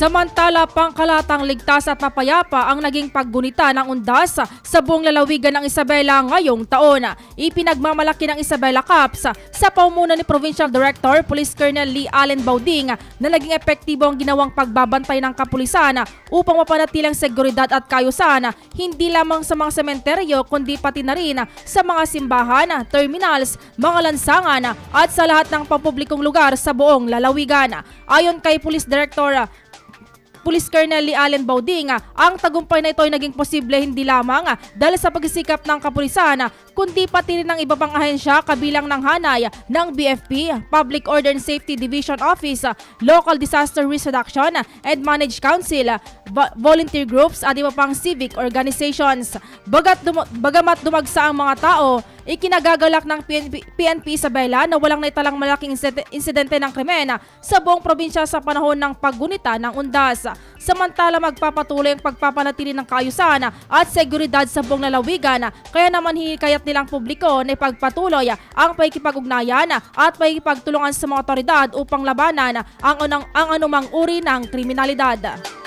Samantala, pangkalatang ligtas at mapayapa ang naging paggunita ng undas sa buong lalawigan ng Isabela ngayong taon. Ipinagmamalaki ng Isabela Cups sa paumuno ni Provincial Director Police Colonel Lee Allen Bauding na naging epektibo ang ginawang pagbabantay ng kapulisan upang mapanatilang seguridad at kayusan hindi lamang sa mga sementeryo kundi pati na rin sa mga simbahan, terminals, mga lansangan at sa lahat ng pampublikong lugar sa buong lalawigan. Ayon kay Police Director Police Colonel Lee Allen Bauding, ah, ang tagumpay na ito ay naging posible hindi lamang ah, dahil sa pagsisikap ng kapulisan, ah, kundi pati rin ng iba pang ahensya kabilang ng hanay ng BFP, Public Order and Safety Division Office, Local Disaster Risk Reduction and Managed Council, vo- volunteer groups at iba pang civic organizations. Bagat dum- bagamat dumagsa ang mga tao, ikinagagalak ng PNP, PNP Isabela na walang naitalang malaking insid- insidente ng krimen sa buong probinsya sa panahon ng paggunita ng undas. Samantala magpapatuloy ang pagpapanatili ng kayusan ah, at seguridad sa buong lalawigan kaya naman hinikayat nilang publiko na ipagpatuloy ang pakikipag-ugnayan ah, at pakikipagtulungan sa mga otoridad upang labanan ang, anong, ang anumang uri ng kriminalidad.